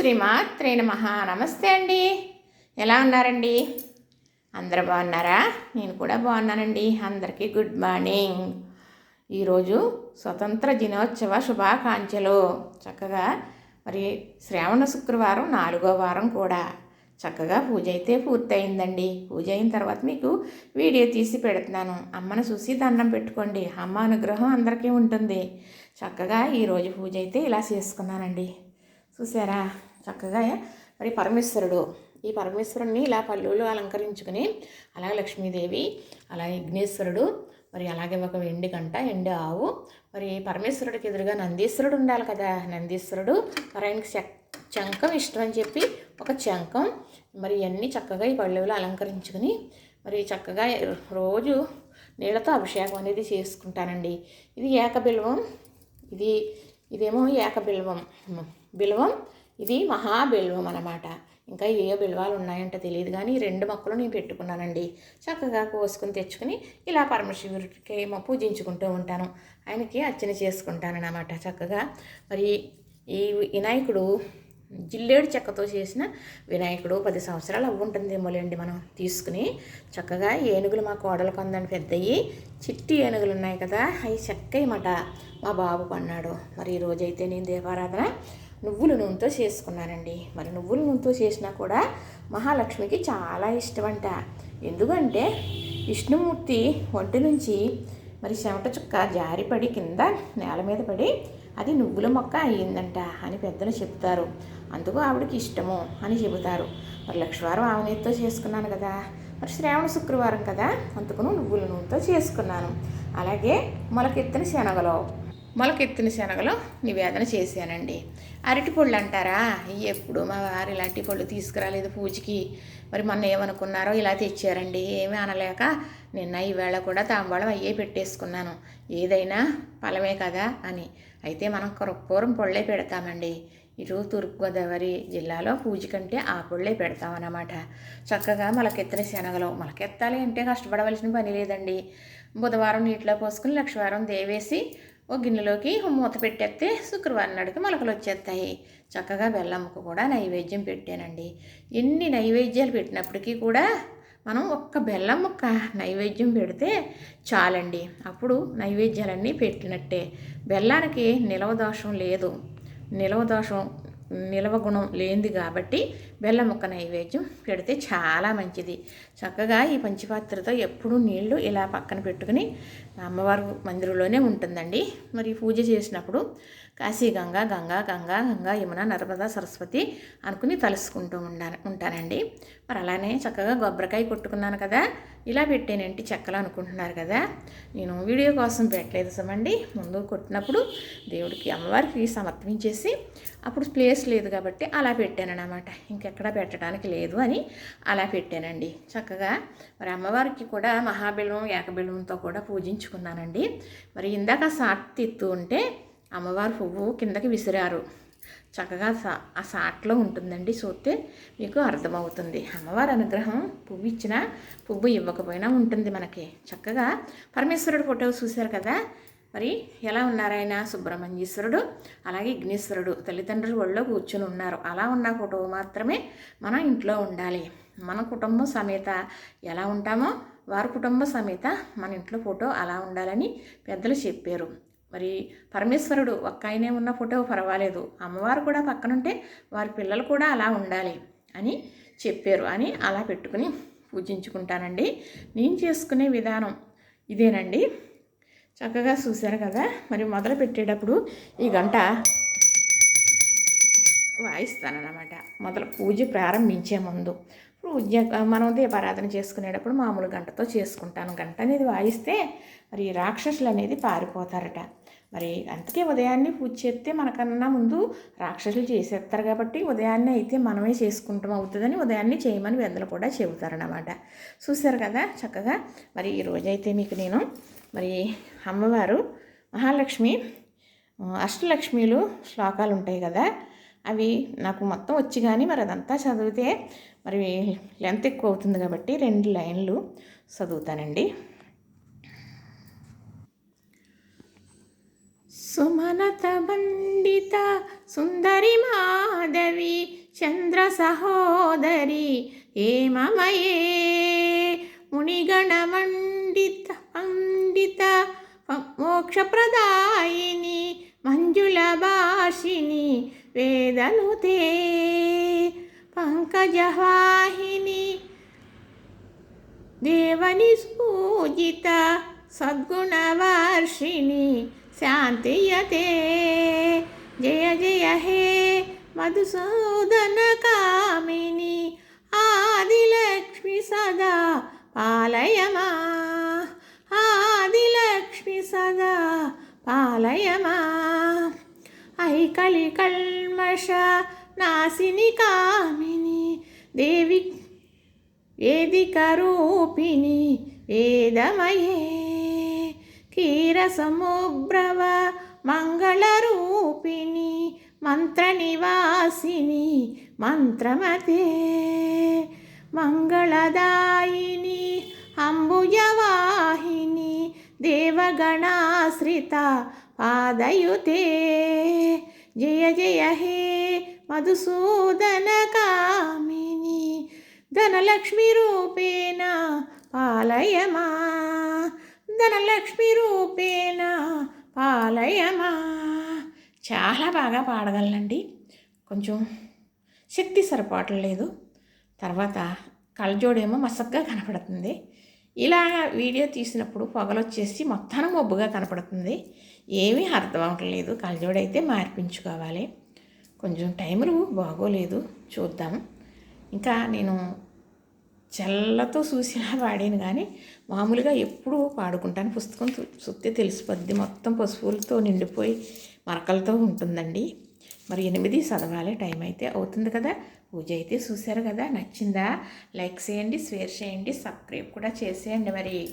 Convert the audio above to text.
శ్రీమాత్రే నమ. నమస్తే అండి. ఎలా ఉన్నారండి? అందరు బాగున్నారా? నేను కూడా బాగున్నానండి. అందరికీ గుడ్ మార్నింగ్. ఈరోజు స్వతంత్ర దినోత్సవ శుభాకాంక్షలు. చక్కగా మరి శ్రావణ శుక్రవారం నాలుగో వారం కూడా చక్కగా పూజ అయితే పూర్తయిందండి. పూజ అయిన తర్వాత మీకు వీడియో తీసి పెడుతున్నాను. అమ్మను చూసి దండం పెట్టుకోండి. అమ్మ అనుగ్రహం అందరికీ ఉంటుంది. చక్కగా ఈరోజు పూజ అయితే ఇలా చేసుకున్నానండి. చూసారా? చక్కగా మరి పరమేశ్వరుడు ఈ పరమేశ్వరుణ్ణి ఇలా పల్లెలు అలంకరించుకుని అలాగే లక్ష్మీదేవి అలాగే విఘ్నేశ్వరుడు మరి అలాగే ఒక ఎండి గంట ఎండి ఆవు మరి పరమేశ్వరుడికి ఎదురుగా నందీశ్వరుడు ఉండాలి కదా. నందీశ్వరుడు మరి ఆయనకి చంకం ఇష్టం అని చెప్పి ఒక చంకం మరి ఇవన్నీ చక్కగా ఈ పల్లెలు అలంకరించుకుని మరి చక్కగా రోజు నీళ్ళతో అభిషేకం అనేది చేసుకుంటానండి ఇది ఏకబిల్వం. ఇది ఇదేమో ఏకబిల్వం. బిల్వం ఇది మహాబిల్వం అనమాట ఇంకా ఏ బిల్వాలు ఉన్నాయంటే తెలియదు కానీ రెండు మొక్కలు నేను పెట్టుకున్నానండి. చక్కగా కోసుకుని తెచ్చుకుని ఇలా పరమశివుడికి పూజించుకుంటూ ఉంటాను. ఆయనకి అర్చన చేసుకుంటాను చక్కగా. మరి ఈ వినాయకుడు జిల్లేడు చెక్కతో చేసిన వినాయకుడు పది సంవత్సరాలు అవ్వుంటుందేమోలేండి మనం తీసుకుని చక్కగా ఏనుగులు మా కోడలు కొందని పెద్దయ్యి చిట్టి ఏనుగులు ఉన్నాయి కదా అవి చెక్కయమాట మా బాబు కొన్నాడు. మరి ఈరోజైతే నేను దీపారాధన నువ్వుల నూనెతో చేసుకున్నానండి. మరి నువ్వుల నూనెతో చేసినా కూడా మహాలక్ష్మికి చాలా ఇష్టమంట. ఎందుకంటే విష్ణుమూర్తి ఒంటి నుంచి మరి చెమట చుక్క జారిపడి కింద నేల మీద పడి అది నువ్వుల మొక్క అయ్యిందంట అని పెద్దలు చెప్తారు అందుకు ఆవిడకి ఇష్టము అని చెబుతారు. మరి లక్ష్మీవారం ఆవునేతితో చేసుకున్నాను కదా. మరి శ్రావణ శుక్రవారం కదా. అందుకును నువ్వుల నూనెతో చేసుకున్నాను. అలాగే మొలకెత్తిన శనగలో మొలకెత్తిన శనగలో నివేదన చేశానండి. అరటి పళ్ళు అంటారా? ఎప్పుడు మా వారు ఇలాంటి పళ్ళు తీసుకురాలేదు పూజకి. మరి మొన్న ఏమనుకున్నారో ఇలా తెచ్చారండి. ఏమీ అనలేక నిన్న ఈవేళ కూడా తాంబాళం అయ్యే పెట్టేసుకున్నాను. ఏదైనా ఫలమే కదా అని. అయితే మనం కృప్పూరం పళ్ళే పెడతామండి. ఇటు తూర్పుగోదావరి జిల్లాలో పూజ కంటే ఆ పొళ్ళే పెడతామన్నమాట చక్కగా మొలకెత్తిన శనగలు మొలకెత్తాలి అంటే కష్టపడవలసిన పని లేదండి. బుధవారం నీటిలో పోసుకుని లక్షవారం దేవేసి ఓ గిన్నెలోకి మూత పెట్టేస్తే శుక్రవారం నాడికి మొలకలు వచ్చేస్తాయి. చక్కగా బెల్లమ్మకు కూడా నైవేద్యం పెట్టానండి. ఎన్ని నైవేద్యాలు పెట్టినప్పటికీ కూడా మనం ఒక్క బెల్లం ముక్క నైవేద్యం పెడితే చాలండి. అప్పుడు నైవేద్యాలన్నీ పెట్టినట్టే. బెల్లానికి నిలవ దోషం లేదు. నిలవ దోషం నిలవ గుణం లేనిది కాబట్టి బెల్లం ముక్క నైవేద్యం పెడితే చాలా మంచిది. చక్కగా ఈ పంచపాత్రతో ఎప్పుడూ నీళ్ళు ఇలా పక్కన పెట్టుకుని అమ్మవారు మందిరంలోనే ఉంటుందండి. మరి పూజ చేసినప్పుడు కాశీ గంగా గంగా గంగా గంగా యమున నర్మదా సరస్వతి అనుకుని తలుసుకుంటూ ఉండా ఉంటానండి. మరి అలానే చక్కగా కొబ్బరికాయ కొట్టుకున్నాను కదా ఇలా పెట్టానంటే చెక్కలు అనుకుంటున్నారు కదా. నేను వీడియో కోసం పెట్టలేదు సమండి. ముందు కొట్టినప్పుడు దేవుడికి అమ్మవారికి సమర్పించేసి అప్పుడు ప్లేస్ లేదు కాబట్టి అలా పెట్టాను ఇంకెక్కడ పెట్టడానికి లేదు అని అలా పెట్టానండి. చక్కగా మరి అమ్మవారికి కూడా మహాబిల్వం ఏకబిల్వంతో కూడా పూజించుకున్నానండి. మరి ఇందాక సాట్ తిత్తూ ఉంటే అమ్మవారు పువ్వు కిందకి విసిరారు. చక్కగా సా ఆ సాట్లో ఉంటుందండి చూస్తే మీకు అర్థమవుతుంది. అమ్మవారి అనుగ్రహం పువ్వు ఇచ్చినా పువ్వు ఇవ్వకపోయినా ఉంటుంది మనకి. చక్కగా పరమేశ్వరుడు ఫోటో చూశారు కదా? మరి ఎలా ఉన్నారాయన సుబ్రహ్మణ్యేశ్వరుడు అలాగే ఇగ్నేశ్వరుడు తల్లిదండ్రులు ఒళ్ళో కూర్చొని ఉన్నారు. అలా ఉన్న ఫోటో మాత్రమే మనం ఇంట్లో ఉండాలి. మన కుటుంబం సమేత ఎలా ఉంటామో వారి కుటుంబ సమేత మన ఇంట్లో ఫోటో అలా ఉండాలని పెద్దలు చెప్పారు. మరి పరమేశ్వరుడు ఒక్క ఆయనే ఉన్న ఫోటో పర్వాలేదు. అమ్మవారు కూడా పక్కనుంటే వారి పిల్లలు కూడా అలా ఉండాలి అని చెప్పారు. అని అలా పెట్టుకుని పూజించుకుంటానండి. నేను చేసుకునే విధానం ఇదేనండి. చక్కగా చూశారు కదా? మరి మొదలు పెట్టేటప్పుడు ఈ గంట వాయిస్తానన్నమాట. మొదలు పూజ ప్రారంభించే ముందు. పూజ మనం దీపారాధన చేసుకునేటప్పుడు మామూలు గంటతో చేసుకుంటాను. గంట అనేది వాయిస్తే మరి రాక్షసులు అనేది పారిపోతారట. మరి అందుకే ఉదయాన్నే పూజ చేస్తే మనకన్నా ముందు రాక్షసులు చేసేస్తారు కాబట్టి ఉదయాన్నే అయితే మనమే చేసుకుంటాం అవుతుందని ఉదయాన్నే చేయమని పెద్దలు కూడా చెబుతారనమాట చూశారు కదా చక్కగా? మరి ఈరోజైతే మీకు నేను మరి అమ్మవారు మహాలక్ష్మి అష్టలక్ష్మిలు శ్లోకాలు ఉంటాయి కదా? అవి నాకు మొత్తం వచ్చి కానీ మరి అదంతా చదివితే మరి లెంత్ ఎక్కువ అవుతుంది కాబట్టి రెండు లైన్లు చదువుతానండి. సుమనత బండిత సుందరి మాధవి చంద్ర సహోదరి ఏమమయే మునిగణ మండిత పండిత మోక్షప్రదాయిని మంజుల భాషిని వేదనుతే పంకజవాహిని దేవని పూజిత సద్గుణవర్షిణి శాంతియతే జయ జయ హే మధుసూదన కామిని. ఆదిలక్ష్మి సదా పాలయమా. ఆదిలక్ష్మి సదా పాలయమా. ఐకలి కల్మష నాశిని కామిని. దేవి వేదిక రూపిణి వేదమయే. క్షీరసముబ్రవ మంగళరూపిణి మంత్రనివాసిని మంత్రమతే. మంగళదాయిని అంబుజవాహిని దేవగణాశ్రిత పాదయుతే. జయ జయ హే మధుసూదన కామిని ధనలక్ష్మి రూపేణ పాలయమా. ధనలక్ష్మిరూపేణ పాలయమా. చాలా బాగా పాడగలనండి. కొంచెం శక్తి సరిపోవట్లేదు తర్వాత కళ్ళజోడేమో మసగ్గా కనపడుతుంది. ఇలా వీడియో తీసినప్పుడు పొగలొచ్చేసి మొత్తాన మబ్బుగా కనపడుతుంది. ఏమీ అర్థం అవ్వట్లేదు కళ్ళజోడైతే మార్పించుకోవాలి. కొంచెం టైములు బాగోలేదు. చూద్దాం. ఇంకా నేను చల్లతో చూసినా పాడాను కానీ మామూలుగా ఎప్పుడూ పాడుకుంటాను. పుస్తకం చూస్తే తెలిసిపోద్ది. మొత్తం పశువులతో నిండిపోయి మరకలతో ఉంటుందండి. మరి ఎనిమిది చదవాలి టైం అయితే అవుతుంది కదా. పూజ అయితే చూశారు కదా. నచ్చిందా? లైక్ చేయండి షేర్ చేయండి సబ్స్క్రైబ్ కూడా చేసేయండి మరి.